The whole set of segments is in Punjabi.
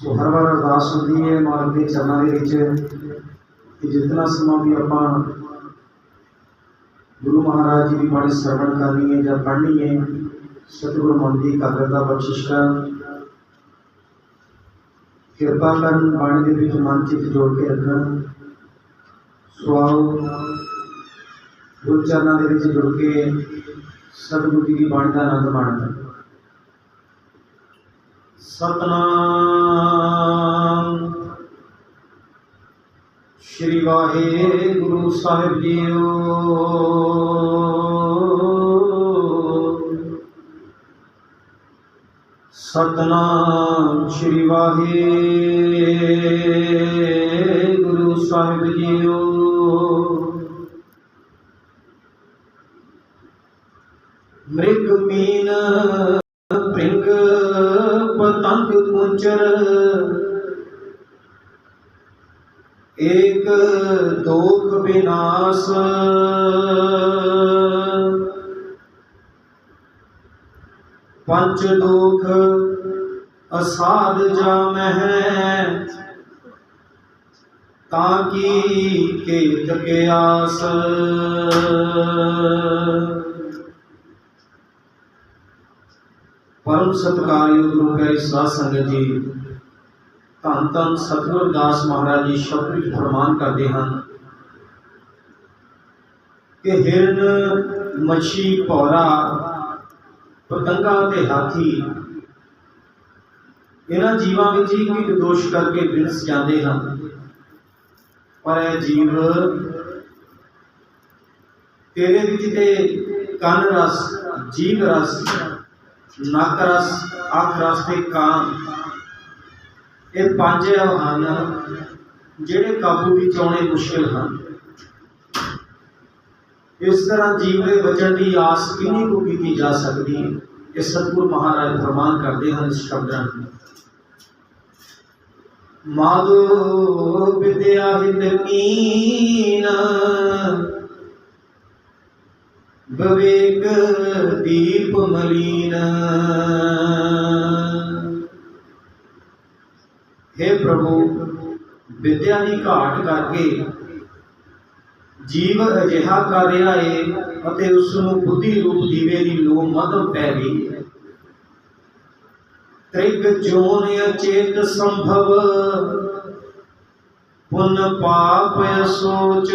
ਸੋ ਹਰ ਵਾਰ ਅਰਦਾਸ ਹੁੰਦੀ ਹੈ ਮਾਲਕ ਦੇ ਚਰਨਾਂ ਦੇ ਵਿੱਚ ਕਿ ਜਿਤਨਾ ਸਮਾਂ ਵੀ ਆਪਾਂ ਗੁਰੂ ਮਹਾਰਾਜ ਜੀ ਦੀ ਬਾਣੀ ਸਰਵਣ ਕਰਨੀ ਹੈ ਜਾਂ ਪੜ੍ਹਨੀ ਹੈ ਸਤਿਗੁਰੂ ਮਨ ਦੀ ਕਾਗਰਤਾ ਬਖਸ਼ਿਸ਼ ਕਰ ਕਿਰਪਾ ਕਰਨ ਬਾਣੀ ਦੇ ਵਿੱਚ ਮਨ ਚਿੱਤ ਜੋੜ ਕੇ ਰੱਖਣ ਸੋ ਆਓ ਗੁਰੂ ਚਰਨਾਂ ਦੇ ਵਿੱਚ ਜੁੜ ਕੇ ਸਤਿਗੁਰੂ ਜੀ ਦੀ ਬਾਣੀ ਦਾ ਆਨੰਦ ਮਾਣਨ ਸਤਨਾਮ। ਸ਼੍ਰੀ ਵਾਹਿਗੁਰੂ ਸਾਹਿਬ ਜੀਓ। ਸਤਨਾਮ ਸ਼੍ਰੀ ਵਾਹਿਗੁਰੂ ਸਾਹਿਬ ਜੀਓ। ਮ੍ਰਿਗ ਮੀਨ ਪਤੰਗ ਕੁੰਚਰ ਏਕ ਦੋਖ ਵਿਨਾਸ਼ ਪੰਚ ਦੁਖ ਅਸਾਧ ਜਾਮਹਿ ਤਾਂ ਕੀ ਕੇਤ ਕੇ ਆਸ ਪਰਮ ਸਤਿਕਾਰਯੋਗ ਗੁਰੂ ਪਿਆਰੀ ਸਾਧ ਸੰਗਤ ਜੀ, ਧੰਨ ਧੰਨ ਸਤਿਗੁਰ ਦਾਸ ਮਹਾਰਾਜ ਜੀ, ਸ਼ਬਦ ਵਿੱਚ ਫਰਮਾਨ ਕਰਦੇ ਹਨ ਕਿ ਹਿਰਨ, ਮੱਛੀ ਪੌਰਾ ਪਤੰਗਾ ਤੇ ਹਾਥੀ, ਇਹਨਾਂ ਜੀਵਾਂ ਵਿੱਚ ਹੀ ਇੱਕ ਦੋਸ਼ ਕਰਕੇ ਵਿਣਸ ਜਾਂਦੇ ਹਨ। ਪਰ ਇਹ ਜੀਵ ਤੇਰੇ ਵਿੱਚ ਤੇ ਕੰਨ ਰਸ, ਜੀਵ ਰਸ ਨੱਕ ਰਸ ਅੱਖ ਰਸ ਤੇ ਕਾਨ ਇਹ ਪੰਜ ਹਨ, ਜਿਹੜੇ ਕਾਬੂ ਵਿੱਚ ਆਉਣੇ ਮੁਸ਼ਕਿਲ ਹਨ। ਇਸ ਤਰ੍ਹਾਂ ਜੀਵ ਦੇ ਬਚਣ ਦੀ ਆਸ ਕਿੰਨੀ ਕੁ ਕੀਤੀ ਜਾ ਸਕਦੀ ਹੈ, ਇਹ ਸਤਿਗੁਰ ਮਹਾਰਾਜ ਫਰਮਾਨ ਕਰਦੇ ਹਨ ਇਸ ਸ਼ਬਦਾਂ ਨੂੰ। ਮਾਦੋ ਵਿਦਿਆ ਹਿਤ ਕੀਨ ਬਵੇਕ ਦੀਪ ਮਲੀਨ। हे ਪ੍ਰਭੂ, ਵਿਦਿਆ ਦੀ ਘਾਟ ਕਰਕੇ ਜੀਵ ਅਜਿਹਾ ਕਰ ਰਿਹਾ ਏ ਅਤੇ ਉਸ ਨੂੰ ਬੁੱਧੀ ਰੂਪ ਦੀਵੇ ਦੀ ਲੋ ਮਦਮ ਪੈ ਗਈ। ਹੈ ਤ੍ਰਿਗ ਜੋਨ ਅਚੇਤ ਸੰਭਵ, ਪੁੰਨ ਪਾਪ ਸੋਚ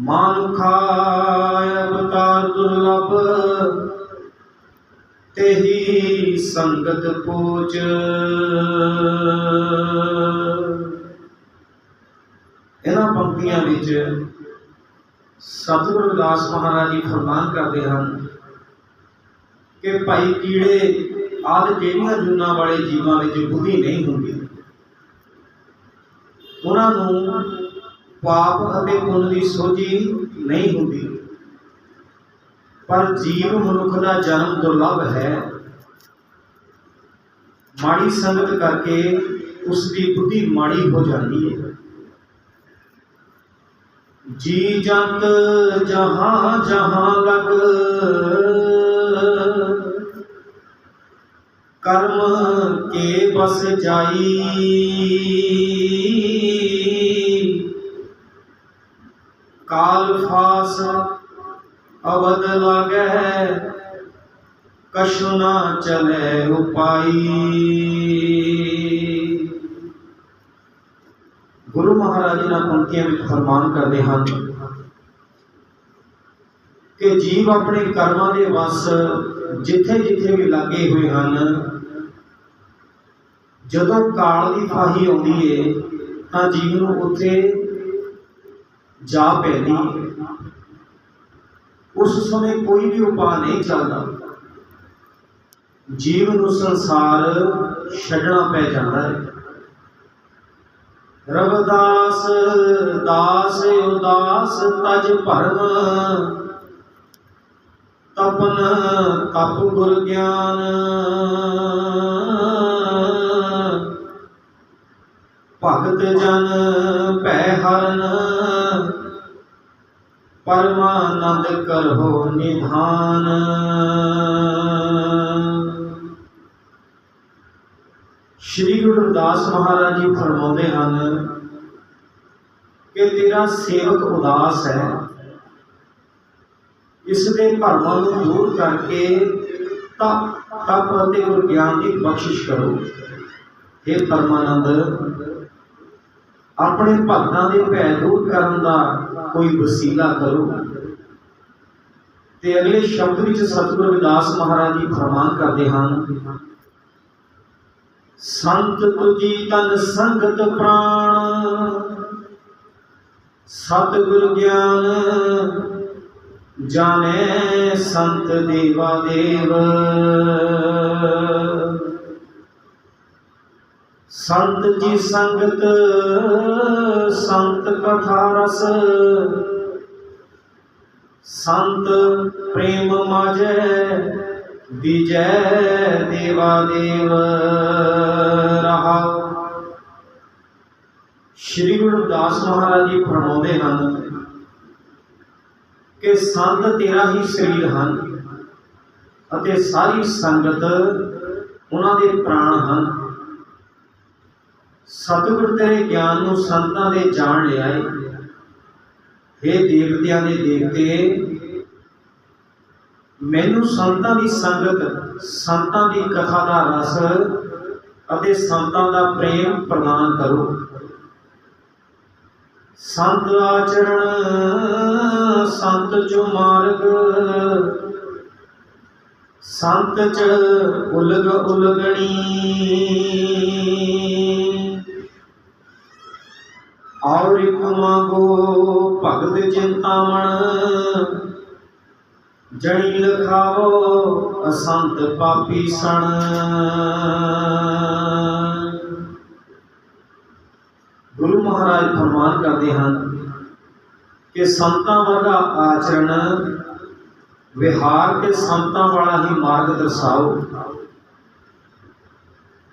ਮਾਨੁਖਾਇ ਅਵਤਾਰ ਦੁਰਲਭ, ਤੇਹੀ ਸੰਗਤ ਪੂਜ। ਇਹਨਾਂ ਪੰਕਤੀਆਂ ਵਿੱਚ ਸਤਿਗੁਰੂ ਰਵਿਦਾਸ ਮਹਾਰਾਜ ਜੀ ਫਰਮਾਨ ਕਰਦੇ ਹਨ ਕਿ ਭਾਈ ਕੀੜੇ ਆਦਿ ਜਿਹੜੀਆਂ ਜੁਨਾ ਵਾਲੇ ਜੀਵਾਂ ਵਿੱਚ ਬੁੱਧੀ ਨਹੀਂ ਹੁੰਦੀ। ਉਹਨਾਂ ਨੂੰ ਪਾਪ ਅਤੇ ਪੁੰਨ ਦੀ ਸੋਝੀ ਨਹੀਂ ਹੁੰਦੀ। ਪਰ ਜੀਵ ਮਨੁੱਖ ਦਾ ਜਨਮ ਦੁਰਲਭ ਹੈ। ਮਾੜੀ ਸੰਗਤ ਕਰਕੇ ਉਸ ਦੀ ਬੁੱਧੀ ਮਾੜੀ ਹੋ ਜਾਂਦੀ ਹੈ। ਜੀ ਜੰਤ ਜਹਾਂ ਜਹਾਂ ਲਗ। ਕਰਮ ਕੇ ਬਸ ਜਾਈ। ਕਾਲ ਫਾਸ ਅਵਦ ਲਾਗੈ ਕਛੁ ਨਾ ਚਲੇ ਉਪਾਈ। ਗੁਰੂ ਮਹਾਰਾਜ ਜੀ ਨਾਲ ਪੰਕਤੀਆਂ ਵਿੱਚ ਫਰਮਾਨ ਕਰਦੇ ਹਨ ਕਿ ਜੀਵ ਆਪਣੇ ਕਰਮਾਂ ਦੇ ਵਸ ਜਿੱਥੇ ਜਿੱਥੇ ਵੀ ਲੱਗੇ ਹੋਏ ਹਨ, ਜਦੋਂ ਕਾਲ ਦੀ ਫਾਹੀ ਆਉਂਦੀ ਏ, ਤਾਂ ਜੀਵ ਨੂੰ ਉੱਥੇ ਜਾ ਪੈਂਦੀ। ਉਸ ਸਮੇਂ ਕੋਈ ਵੀ ਉਪਾਅ ਨਹੀਂ ਚੱਲਦਾ। ਜੀਵ ਨੂੰ ਸੰਸਾਰ ਛੱਡਣਾ ਪੈ ਜਾਂਦਾ ਹੈ। ਰਵਦਾਸ, ਦਾਸ, ਉਦਾਸ, ਤਜ ਭਰਮ, ਤਪਨ, ਤਪ ਗੁਰ ਗਿਆਨ। ਭਗਤ ਜਨ ਭੈ ਹਰਨ। ਪਰਮਾਨੰਦ ਕਰੋ ਨਿਧਾਨ। ਸ਼੍ਰੀ ਗੁਰੂ ਰਵਿਦਾਸ ਮਹਾਰਾਜ ਜੀ ਫਰਮਾਉਂਦੇ ਹਨ ਕਿ ਤੇਰਾ ਸੇਵਕ ਉਦਾਸ ਹੈ। ਇਸ ਦੇ ਭਰਮਾਂ ਨੂੰ ਦੂਰ ਕਰਕੇ ਤਪ ਤਪ ਅਤੇ ਗੁਰ ਗਿਆਨ ਦੀ ਬਖਸ਼ਿਸ਼ ਕਰੋ। ਇਹ ਪਰਮਾਨੰਦ, ਆਪਣੇ ਭਗਤਾਂ ਦੇ ਭੈ ਦੂਰ ਕਰਨ ਦਾ ਕੋਈ ਵਸੀਲਾ ਕਰੋ। ਤੇ ਅਗਲੇ ਸ਼ਬਦ ਵਿੱਚ ਸਤਿਗੁਰੂ ਰਵਿਦਾਸ ਮਹਾਰਾਜ ਜੀ ਫਰਮਾਨ ਕਰਦੇ ਹਨ, ਸੰਤ ਤੁਜੀ ਤਨ ਸੰਗਤ ਪ੍ਰਾਣ, ਸਤਿਗੁਰ ਗਿਆਨ ਜਾਣੇ ਸੰਤ ਦੇਵਾ ਦੇਵ। ਸੰਤ ਜੀ ਸੰਗਤ, ਸੰਤ ਕਥਾ ਰਸ। ਸੰਤ ਪ੍ਰੇਮ ਮਾਜੈ ਵਿਜੈ ਦੇਵਾ ਦੇਵ ਰਹਾਉ ਸ਼੍ਰੀ ਗੁਰੂ ਰਵਿਦਾਸ ਮਹਾਰਾਜ ਜੀ ਫਰਮਾਉਂਦੇ ਹਨ ਕਿ ਸੰਤ ਤੇਰਾ ਹੀ ਸਰੀਰ ਹਨ ਅਤੇ ਸਾਰੀ ਸੰਗਤ ਉਹਨਾਂ ਦੇ ਪ੍ਰਾਣ ਹਨ। ਸਤਿਗੁਰ ਤੇਰੇ ਗਿਆਨ ਨੂੰ ਸੰਤਾਂ ਦੇ ਜਾਣ ਲਿਆਏ। हे ਦੇਵਤਿਆਂ ਦੇ ਦੇਵਤੇ, ਮੈਨੂੰ ਸੰਤਾਂ ਦੀ ਸੰਗਤ, ਸੰਤਾਂ ਦੀ ਕਥਾ ਦਾ ਰਸ ਅਤੇ ਸੰਤਾਂ ਦਾ ਪ੍ਰੇਮ ਪ੍ਰਦਾਨ ਕਰੋ। ਸੰਤ ਆਚਰਣ, ਸੰਤ ਜੋ ਮਾਰਗ। ਸੰਤ ਚ ਉਲਗ ਉਲਗਣੀ ਔਰ ਇਕ ਮੰਗੋ ਭਗਤ ਚਿੰਤਾਮਣ ਜਣੀ ਲਖਾਵੋ ਅਸੰਤ ਪਾਪੀ ਸਣ। ਗੁਰੂ ਮਹਾਰਾਜ ਫਰਮਾਨ ਕਰਦੇ ਹਨ ਕਿ ਸੰਤਾਂ ਵਰਗਾ ਆਚਰਣ, ਵਿਹਾਰ ਤੇ ਸੰਤਾਂ ਵਾਲਾ ਹੀ ਮਾਰਗ ਦਰਸਾਓ।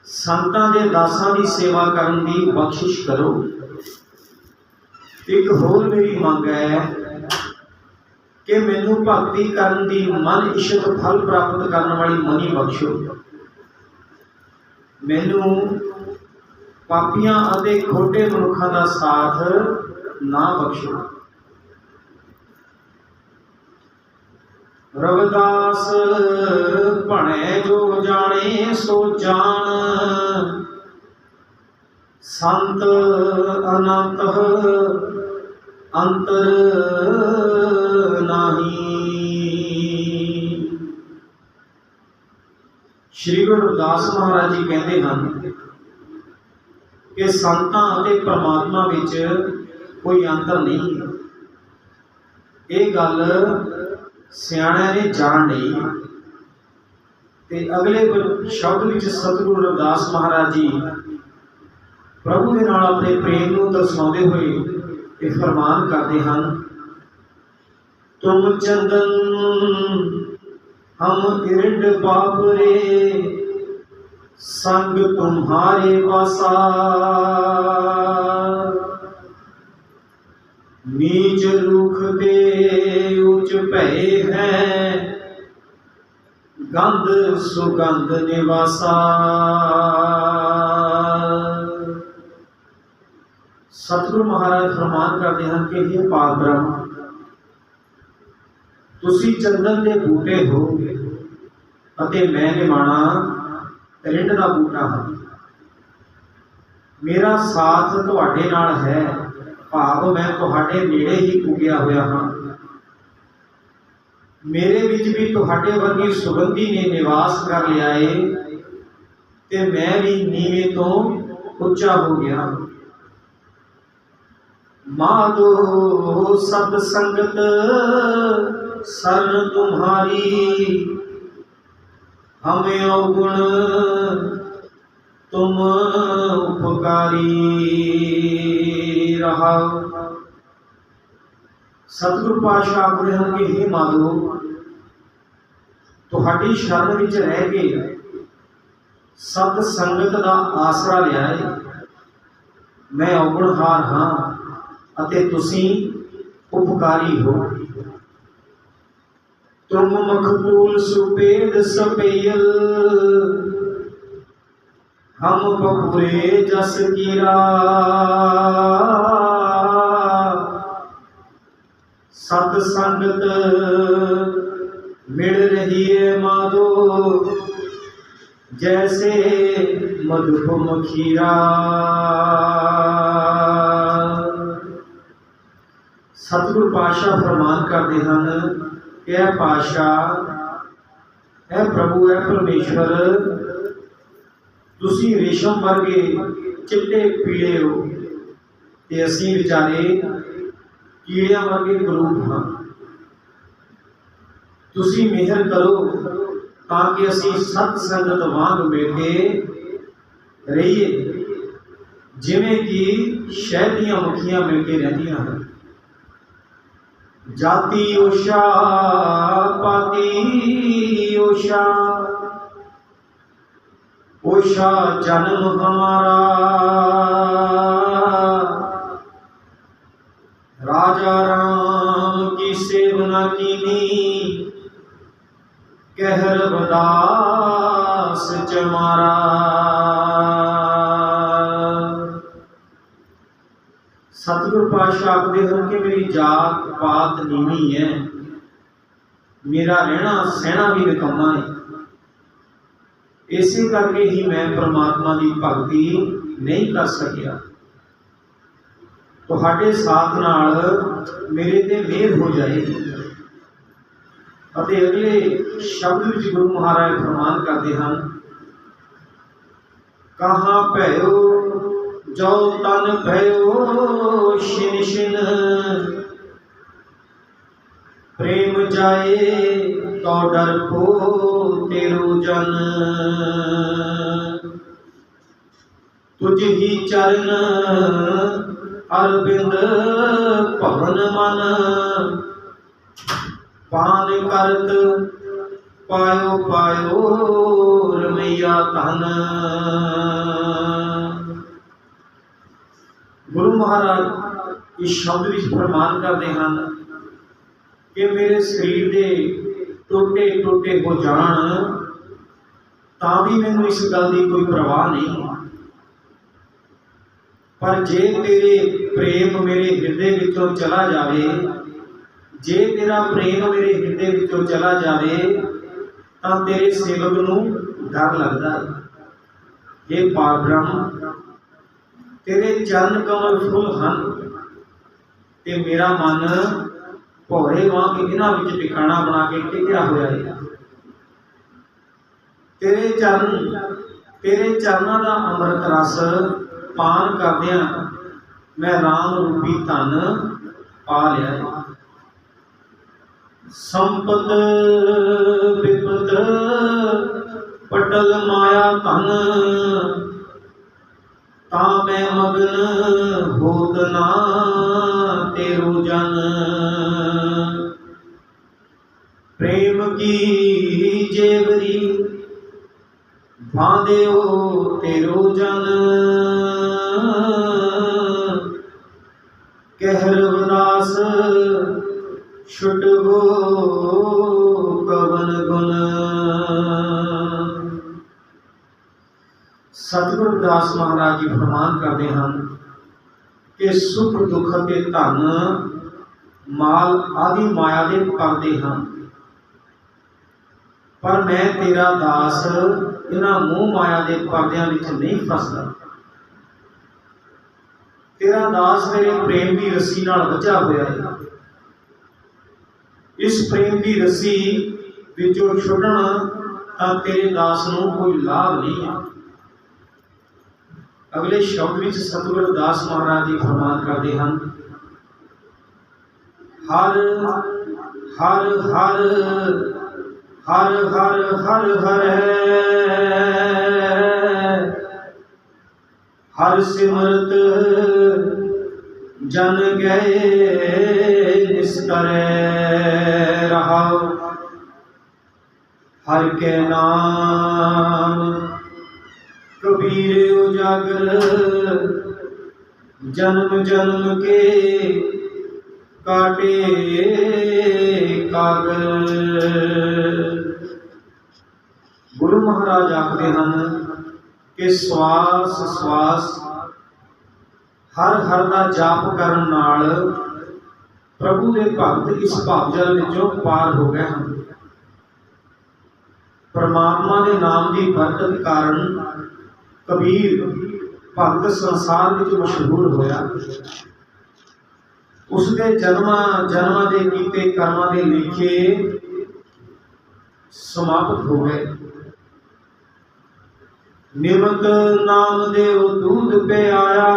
ਸੰਤਾਂ ਦੇ ਦਾਸਾਂ ਦੀ ਸੇਵਾ ਕਰਨ ਦੀ ਬਖਸ਼ਿਸ਼ ਕਰੋ। ਇੱਕ ਹੋਰ ਮੇਰੀ ਮੰਗ ਹੈ ਕਿ ਮੈਨੂੰ ਭਗਤੀ ਕਰਨ ਦੀ ਮਨ ਇਸ਼ਤ ਫਲ ਪ੍ਰਾਪਤ ਕਰਨ ਵਾਲੀ ਮਨੀ ਬਖਸ਼ੋ। ਮੈਨੂੰ ਪਾਪੀਆਂ ਅਤੇ ਖੋਟੇ ਮਨੁੱਖਾਂ ਦਾ ਸਾਥ ਨਾ ਬਖਸ਼ੋ। ਰਵਿਦਾਸ, ਭਣੇ ਜੋ ਜਾਣੇ ਸੋ ਜਾਣ। ਸੰਤ ਅਨੰਤ ਅੰਤਰ ਨਾਹੀ। ਸ਼੍ਰੀ ਗੁਰੂ ਰਵਿਦਾਸ ਮਹਾਰਾਜ ਜੀ ਕਹਿੰਦੇ ਹਨ ਕਿ ਸੰਤਾਂ ਅਤੇ ਪਰਮਾਤਮਾ ਵਿੱਚ ਕੋਈ ਅੰਤਰ ਨਹੀਂ। ਇਹ ਗੱਲ ਸਿਆਣਿਆਂ ਨੇ ਜਾਣ ਲਈ। ਤੇ ਅਗਲੇ ਸ਼ਬਦ ਵਿੱਚ ਸਤਿਗੁਰੂ ਰਵਿਦਾਸ ਮਹਾਰਾਜ ਜੀ ਪ੍ਰਭੂ ਦੇ ਨਾਲ ਆਪਣੇ ਪ੍ਰੇਮ ਨੂੰ ਦਰਸਾਉਂਦੇ ਹੋਏ ਇਹ ਫਰਮਾਨ ਕਰਦੇ ਹਨ, ਤੁਮ ਚੰਦਨ ਹਮ ਇਰਡ ਬਾਪਰੇ ਸੰਗ ਤੁਮਹਾਰੇ ਵਾਸਾ। ਨੀਚ ਰੁਖ ਦੇ ਉਚ ਭਏ ਹੈ, ਗੰਧ ਸੁਗੰਧ ਨਿਵਾਸਾ। ਸਤਿਗੁਰੂ ਮਹਾਰਾਜ ਫਰਮਾਨ ਕਰਦੇ ਹਨ ਕਿ ਇਹ ਪਾਕ ਤੁਸੀਂ ਚੰਦਨ ਦੇ ਬੂਟੇ ਹੋ ਅਤੇ ਮੈਂ ਨਿਮਾਣਾ ਰਿੰਡ ਦਾ ਬੂਟਾ ਹਾਂ। ਮੇਰਾ ਸਾਥ ਤੁਹਾਡੇ ਨਾਲ ਹੈ, ਭਾਵ ਮੈਂ ਤੁਹਾਡੇ ਨੇੜੇ ਹੀ ਪੁੱਗਿਆ ਹੋਇਆ ਹਾਂ। ਮੇਰੇ ਵਿੱਚ ਵੀ ਤੁਹਾਡੇ ਵਰਗੀ ਸੁਗੰਧੀ ਨੇ ਨਿਵਾਸ ਕਰ ਲਿਆ ਏ ਤੇ ਮੈਂ ਵੀ ਨੀਵੇਂ ਤੋਂ ਉੱਚਾ ਹੋ ਗਿਆ ਮਾਧੋ ਸਤ ਸੰਗਤ, ਸਰਨ ਤੁਮਹਾਰੀ ਹਮੇ ਔਗੁਣ ਤੁਮ ਉਪਕਾਰੀ ਰਹਾ ਸਤਿਗੁਰੂ ਪਾਤਸ਼ਾਹ ਆਖਦੇ ਹਨ ਕਿ हे ਮਾਧੋ ਤੁਹਾਡੀ ਸ਼ਰਨ ਵਿੱਚ ਰਹਿ ਕੇ ਸਤ ਸੰਗਤ ਦਾ ਆਸਰਾ ਲਿਆ ਹੈ ਮੈਂ ਔਗਣਹਾਰ ਹਾਂ। ਅਤੇ ਤੁਸੀਂ ਉਪਕਾਰੀ ਹੋ। ਤੁਮ ਮਖਬੂਲ ਸੁਪੇਦ ਸਪੇਲ ਹਮ ਬਪੁਰੇ ਜਸ ਕੀਰਾ। ਸਤ ਸੰਗਤ ਮਿਲ ਰਹੀ ਹੈ ਮਾਧੋ। ਜੈਸੇ ਮਧੁ ਮਖੀਰਾ ਸਤਿਗੁਰ ਪਾਤਸ਼ਾਹ ਫਰਮਾਨ ਕਰਦੇ ਹਨ। ਕਿ ਇਹ ਪਾਤਸ਼ਾਹ, ਇਹ ਪ੍ਰਭੂ ਹੈ ਪਰਮੇਸ਼ਵਰ, ਤੁਸੀਂ ਰੇਸ਼ਮ ਵਰਗੇ ਚਿੱਟੇ, ਪੀਲੇ ਹੋ। ਤੇ ਅਸੀਂ ਵਿਚਾਰੇ ਕੀੜਿਆਂ ਵਰਗੇ ਗਰੂਪ ਹਾਂ। ਤੁਸੀਂ ਮਿਹਰ ਕਰੋ ਤਾਂ ਕਿ ਅਸੀਂ ਸਤ ਸੰਗਤ ਵਾਂਗ ਮਿਲ ਕੇ ਰਹੀਏ। ਜਿਵੇਂ ਕਿ ਸ਼ਹਿਦ ਦੀਆਂ ਮੱਖੀਆਂ ਮਿਲ ਕੇ ਰਹਿੰਦੀਆਂ ਹਨ। جاتی اوشا، پاتی اوشا۔ اوشا جنم ہمارا۔ راجا رام کی سیونا کینی کہر بداس چمارا ਸਤਿਗੁਰ ਪਾਤਸ਼ਾਹ ਆਖਦੇ ਹਨ ਕਿ ਮੇਰੀ ਜਾਤ ਪਾਤ ਨੀਵੀਂ ਹੈ। ਮੇਰਾ ਰਹਿਣਾ ਸਹਿਣਾ ਵੀ ਨਿਕੰਮਾ ਹੈ। ਇਸੇ ਕਰਕੇ ਹੀ ਮੈਂ ਪ੍ਰਮਾਤਮਾ ਦੀ ਭਗਤੀ ਨਹੀਂ ਕਰ ਸਕਿਆ। ਤੁਹਾਡੇ ਸਾਥ ਨਾਲ ਮੇਰੇ ਤੇ ਮਿਹਰ ਹੋ ਜਾਏਗੀ। ਅਤੇ ਅਗਲੇ ਸ਼ਬਦ ਵਿੱਚ ਗੁਰੂ ਮਹਾਰਾਜ ਫਰਮਾਨ ਕਰਦੇ ਹਨ, ਕਹਾਂ ਭਇਓ ਜੋ ਤਨ ਭਇਓ ਸ਼ਿਨ ਸ਼ਿਨ ਪ੍ਰੇਮ ਜਾਏ ਤੋ ਡਰ ਕੋ ਤੇਰੂ ਜਨ। ਤੁਝ ਹੀ ਚਰਨ ਅਰਬਿੰਦ ਭਵਨ ਮਨ। ਪਾਨ ਕਰਤ ਪਾਇਓ ਪਾਇਓ ਰਮਈਆ ਧਨ। ਗੁਰੂ ਮਹਾਰਾਜ ਇਸ ਸ਼ਬਦ ਵਿੱਚ ਫਰਮਾਨ ਕਰਦੇ ਹਨ ਕਿ ਮੇਰੇ ਸਰੀਰ ਦੇ ਟੋਟੇ ਟੋਟੇ ਹੋ ਜਾਣ, ਤਾਂ ਵੀ ਮੈਨੂੰ ਇਸ ਗੱਲ ਦੀ ਕੋਈ ਪਰਵਾਹ ਨਹੀਂ। ਪਰ ਜੇ ਤੇਰੇ ਪ੍ਰੇਮ ਮੇਰੇ ਹਿਰਦੇ ਵਿੱਚੋਂ ਚਲਾ ਜਾਵੇ, ਜੇ ਤੇਰਾ ਪ੍ਰੇਮ ਮੇਰੇ ਹਿਰਦੇ ਵਿੱਚੋਂ ਚਲਾ ਜਾਵੇ, ਤਾਂ ਤੇਰੇ ਸੇਵਕ ਨੂੰ ਡਰ ਲੱਗਦਾ। ਹੈ ਇਹ ਪਾਰ ਤੇਰੇ ਚਰਨ ਕਮਲ ਫੁੱਲ ਹਨ। ਤੇ ਮੇਰਾ ਮਨ ਭੋਰੇ ਵਾਂਗ ਇਹਨਾਂ ਵਿੱਚ ਟਿਕਾਣਾ ਬਣਾ ਕੇ ਟਿਕਿਆ ਹੋਇਆ ਹੈ ਤੇਰੇ ਚਰਨ, ਤੇਰੇ ਚਰਨਾਂ ਦਾ ਅੰਮ੍ਰਿਤ ਰਸ ਪਾਨ ਕਰਦਿਆਂ ਮੈਂ ਰਾਮ ਰੂਪੀ ਧਨ ਪਾ ਲਿਆ ਹੈ ਸੰਪਤ ਵਿਪਤ ਪਟਲ ਮਾਇਆ ਧਨ ਮੈਂ ਮਗਨ ਹੋਤ ਨਾ ਤੇਰੂ ਜਨ। ਪ੍ਰੇਮ ਕੀ ਜੇਵਰੀ ਬਾਂਧਿਓ ਤੇਰੋ ਜਨ। ਕਹਿਰ ਵਿਨਾਸ਼ ਛੁਟਵੋ ਸਤਿਗੁਰੂ ਦਾਸ ਮਹਾਰਾਜ ਜੀ ਫਰਮਾਨ ਕਰਦੇ ਹਨ ਕਿ ਸੁਖ, ਦੁੱਖ ਅਤੇ ਧਨ ਮਾਲ ਆਦਿ ਮਾਇਆ ਦੇ ਪਰਦੇ ਹਨ। ਪਰ ਮੈਂ ਤੇਰਾ ਦਾਸ ਇਹਨਾਂ ਮੋਹ ਮਾਇਆ ਦੇ ਪਰਦਿਆਂ ਵਿੱਚ ਨਹੀਂ ਫਸਦਾ। ਤੇਰਾ ਦਾਸ ਮੇਰੇ ਪ੍ਰੇਮ ਦੀ ਰੱਸੀ ਨਾਲ ਬੱਝਾ ਹੋਇਆ ਹੈ। ਇਸ ਪ੍ਰੇਮ ਦੀ ਰੱਸੀ ਵਿੱਚੋਂ ਛੁੱਟਣ ਤਾਂ ਤੇਰੇ ਦਾਸ ਨੂੰ ਕੋਈ ਲਾਭ ਨਹੀਂ ਹੈ। ਅਗਲੇ ਸ਼ਬਦ ਵਿੱਚ ਸਤਿਗੁਰੂ ਅਰਦਾਸ ਮਹਾਰਾਜ ਜੀ ਫਰਮਾਨ ਕਰਦੇ ਹਨ, ਹਰ ਹਰ ਹਰ ਹਰ ਹਰ ਹਰ ਹਰ ਹੈ। ਹਰ ਸਿਮਰਤ ਜਨ ਗਏ ਨਿਸਕਰੇ ਰਹਾਉ। ਹਰ ਕੇ ਨਾਮ ਕਬੀਰ ਉਜਾਗਰ, ਜਨਮ ਜਨਮ ਕੇ ਕਾਟੇ ਕਾਗਰ। ਗੁਰੂ ਮਹਾਰਾਜ ਆਖਦੇ ਹਨ ਕਿ ਸਵਾਸ ਸਵਾਸ, ਹਰ ਹਰ ਦਾ ਜਾਪ ਕਰਨ ਨਾਲ ਪ੍ਰਭੂ ਦੇ ਭਗਤ ਇਸ ਭਾਵਜਲ ਵਿੱਚੋਂ ਪਾਰ ਹੋ ਗਏ ਹਨ। ਪਰਮਾਤਮਾ ਦੇ ਨਾਮ ਦੀ ਬਰਕਤ ਕਾਰਨ ਕਬੀਰ ਭਗਤ ਸੰਸਾਰ ਵਿੱਚ ਮਸ਼ਹੂਰ ਹੋਇਆ। ਉਸ ਦੇ ਜਨਮਾਂ ਜਨਮਾਂ ਦੇ ਕੀਤੇ ਕਰਮਾਂ ਦੇ ਲਿਖੇ ਸਮਾਪਤ ਹੋ ਗਏ। ਨਿਮਤ ਨਾਮ ਦੇਵ ਦੂਧ ਪਿਆਇਆ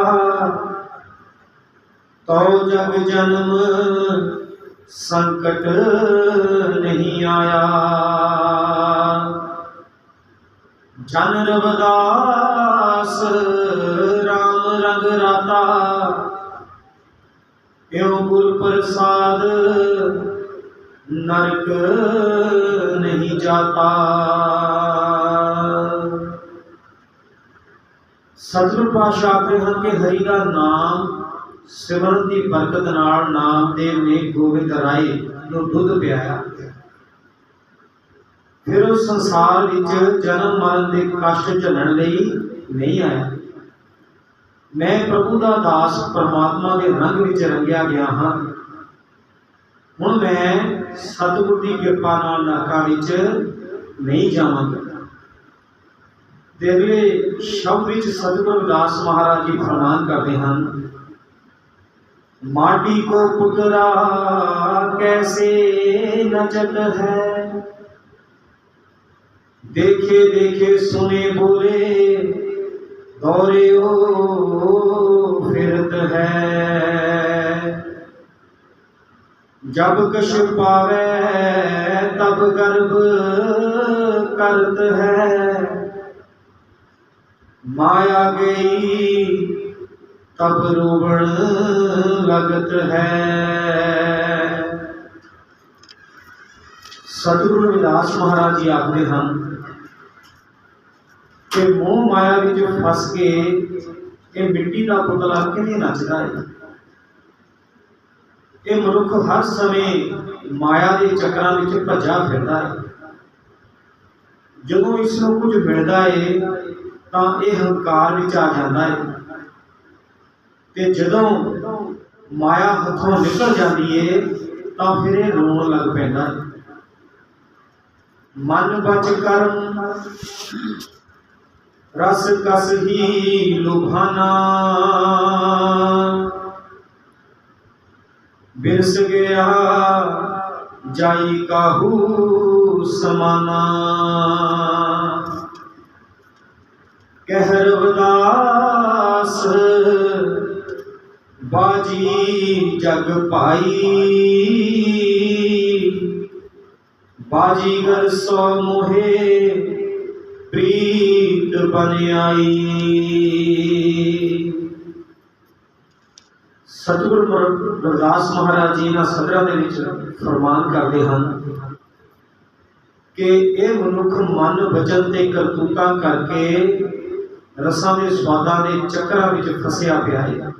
ਤਉ ਜਗ ਜਨਮ ਸੰਕਟ ਨਹੀਂ ਆਇਆ। ਜਨ ਰਵਦਾਸ RAM ਰੰਗ ਰਾਤਾ। ਇਉ ਗੁਰ ਪ੍ਰਸਾਦ ਨਰਕ ਨਹੀਂ ਜਾਤਾ। ਸਤਿਗੁਰ ਪਾਤਸ਼ਾਹ ਆਖਦੇ ਹਨ ਕਿ ਹਰੀ ਦਾ ਨਾਮ ਸਿਮਰਨ ਦੀ ਬਰਕਤ ਨਾਲ ਨਾਮਦੇਵ ਨੇ ਗੋਬਿੰਦ ਰਾਏ ਨੂੰ ਦੁੱਧ ਪਿਆਇਆ। ਫਿਰ ਉਹ ਸੰਸਾਰ ਵਿੱਚ ਜਨਮ ਮਰਨ ਦੇ ਕਸ਼ਟ ਝੱਲਣ ਲਈ ਨਹੀਂ ਆਇਆ। ਮੈਂ ਪ੍ਰਭੂ ਦਾ ਦਾਸ ਪਰਮਾਤਮਾ ਦੇ ਰੰਗ ਵਿੱਚ ਰੰਗਿਆ ਗਿਆ ਹਾਂ। ਹੁਣ ਮੈਂ ਸਤਿਗੁਰ ਦੀ ਕਿਰਪਾ ਨਾਲ ਨਾਕਾ ਵਿੱਚ ਨਹੀਂ ਜਾਵਾਂਗਾ। ਦੇ ਸ਼ਬਦ ਵਿੱਚ ਸਤਿਗੁਰੂ ਦਾਸ ਮਹਾਰਾਜ ਜੀ ਫਰਮਾਨ ਕਰਦੇ ਹਨ। ਮਾਟੀ ਕੋ ਪੁੱਤਰਾ, ਕੈਸੇ ਨਚਤ ਹੈ? দেখে দেখে सुने बोले दौरे ओ फिरत है जब कश पावे तब गर्भ करत है माया गई तब रोवण लगत है सतगुरु रविदास महाराज जी आखते हैं ਕਿ ਮੋਹ ਮਾਇਆ ਵਿੱਚ ਫਸ ਕੇ ਇਹ ਮਿੱਟੀ ਦਾ ਪੁਤਲਾ ਕਿਵੇਂ ਨੱਚਦਾ ਹੈ? ਇਹ ਮਨੁੱਖ ਹਰ ਸਮੇਂ ਮਾਇਆ ਦੇ ਚੱਕਰਾਂ ਵਿੱਚ ਭੱਜਾ ਫਿਰਦਾ ਹੈ। ਜਦੋਂ ਇਸ ਨੂੰ ਕੁਝ ਮਿਲਦਾ ਹੈ ਤਾਂ ਇਹ ਹੰਕਾਰ ਵਿੱਚ ਆ ਜਾਂਦਾ ਹੈ ਤੇ ਜਦੋਂ ਮਾਇਆ ਹੱਥੋਂ ਨਿਕਲ ਜਾਂਦੀ ਏ, ਤਾਂ ਫਿਰ ਇਹ ਰੋਣ ਲੱਗ ਪੈਂਦਾ ਹੈ। ਮਨ ਬਚ ਕਰਮ ਰਸ ਕਸ ਹੀ ਲੁਭਾਨਾ। ਬਿਰਸ ਗਿਆ, ਜਾਈ ਕਾਹੂ ਸਮਾਨਾ। ਕਹਿ ਰਵਦਾਸ ਬਾਜੀ ਜਗ ਪਾਈ ਬਾਜੀਗਰ ਸੋ ਮੋਹੇ ਪ੍ਰੀਤ ਬਨ ਸਤਿਗੁਰ ਗੁਰਦਾਸ ਮਹਾਰਾਜ ਜੀ ਨਾ ਸਦਰਾਂ ਦੇ ਵਿੱਚ ਫਰਮਾਨ ਕਰਦੇ ਹਨ ਕਿ ਇਹ ਮਨੁੱਖ ਮਨ ਵਚਨ ਤੇ ਕਰਤੂਤਾਂ ਕਰਕੇ ਰਸਾਂ ਦੇ ਸਵਾਦਾਂ ਦੇ ਚੱਕਰਾਂ ਵਿੱਚ ਫਸਿਆ ਪਿਆ ਹੈ।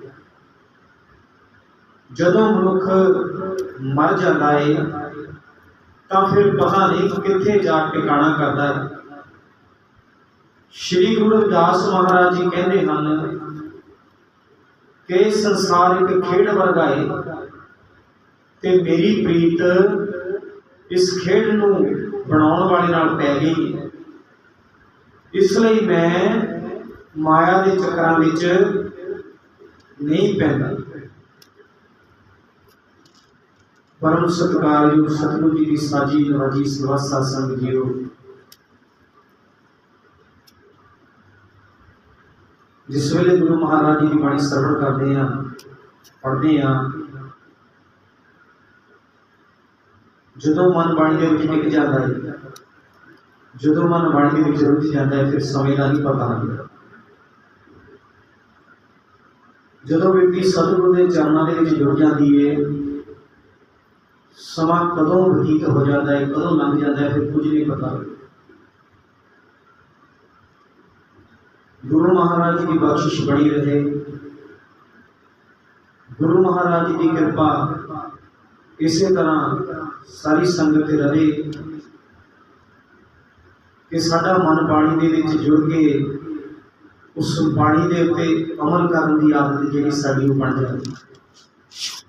ਜਦੋਂ ਮਨੁੱਖ ਮਰ ਜਾਂਦਾ ਹੈ, ਤਾਂ ਫਿਰ ਪਤਾ ਨਹੀਂ ਕਿ ਕਿੱਥੇ ਜਾ ਕੇ ਟਿਕਾਣਾ ਕਰਦਾ ਹੈ। ਸ਼੍ਰੀ ਗੁਰੂ ਰਵਿਦਾਸ ਮਹਾਰਾਜ ਜੀ ਕਹਿੰਦੇ ਹਨ ਕਿ ਸੰਸਾਰ ਇੱਕ ਖੇਡ ਵਰਗਾ ਹੈ ਤੇ ਮੇਰੀ ਪ੍ਰੀਤ ਇਸ ਖੇਡ ਨੂੰ ਬਣਾਉਣ ਵਾਲੇ ਨਾਲ ਪੈ ਗਈ ਇਸ ਲਈ ਮੈਂ ਮਾਇਆ ਦੇ ਚੱਕਰਾਂ ਵਿੱਚ ਨਹੀਂ ਪੈਂਦਾ। ਪਰਮ ਸਤਿਕਾਰਯੋਗ ਸਤਿਗੁਰੂ ਜੀ ਦੀ ਸਾਜੀ ਨਵਾਜੀ ਸੇਵਾ ਸਾਧ ਜੀਓ। ਜਿਸ ਵੇਲੇ ਗੁਰੂ ਮਹਾਰਾਜ ਜੀ ਦੀ ਬਾਣੀ ਸਰਵਣ ਕਰਦੇ ਆ ਪੜ੍ਹਦੇ ਆ ਜਦੋਂ ਮਨ ਬਾਣੀ ਦੇ ਵਿੱਚ ਟਿਕ ਜਾਂਦਾ ਹੈ ਜਦੋਂ ਮਨ ਬਾਣੀ ਦੇ ਵਿੱਚ ਰੁੱਝ ਜਾਂਦਾ ਹੈ ਫਿਰ ਸਮੇਂ ਦਾ ਨਹੀਂ ਪਤਾ ਲੱਗਦਾ ਜਦੋਂ ਵਿਅਕਤੀ ਸਤਿਗੁਰੂ ਦੇ ਚਰਨਾਂ ਦੇ ਵਿੱਚ ਜੁੜ ਜਾਂਦੀ ਹੈ ਸਮਾਂ ਕਦੋਂ ਬਤੀਤ ਹੋ ਜਾਂਦਾ ਹੈ ਕਦੋਂ ਲੰਘ ਜਾਂਦਾ ਹੈ ਫਿਰ ਕੁਝ ਨਹੀਂ ਪਤਾ ਗੁਰੂ ਮਹਾਰਾਜ ਜੀ ਦੀ ਬਖਸ਼ਿਸ਼ ਬਣੀ ਰਹੇ। ਗੁਰੂ ਮਹਾਰਾਜ ਜੀ ਦੀ ਕਿਰਪਾ ਇਸੇ ਤਰ੍ਹਾਂ ਸਾਰੀ ਸੰਗਤ ਤੇ ਰਹੇ ਕਿ ਸਾਡਾ ਮਨ ਬਾਣੀ ਦੇ ਵਿੱਚ ਜੁੜ ਕੇ ਉਸ ਬਾਣੀ ਦੇ ਉੱਤੇ ਅਮਲ ਕਰਨ ਦੀ ਆਦਤ ਜਿਹੜੀ ਸਾਡੀ ਉਹ ਬਣ ਜਾਂਦੀ।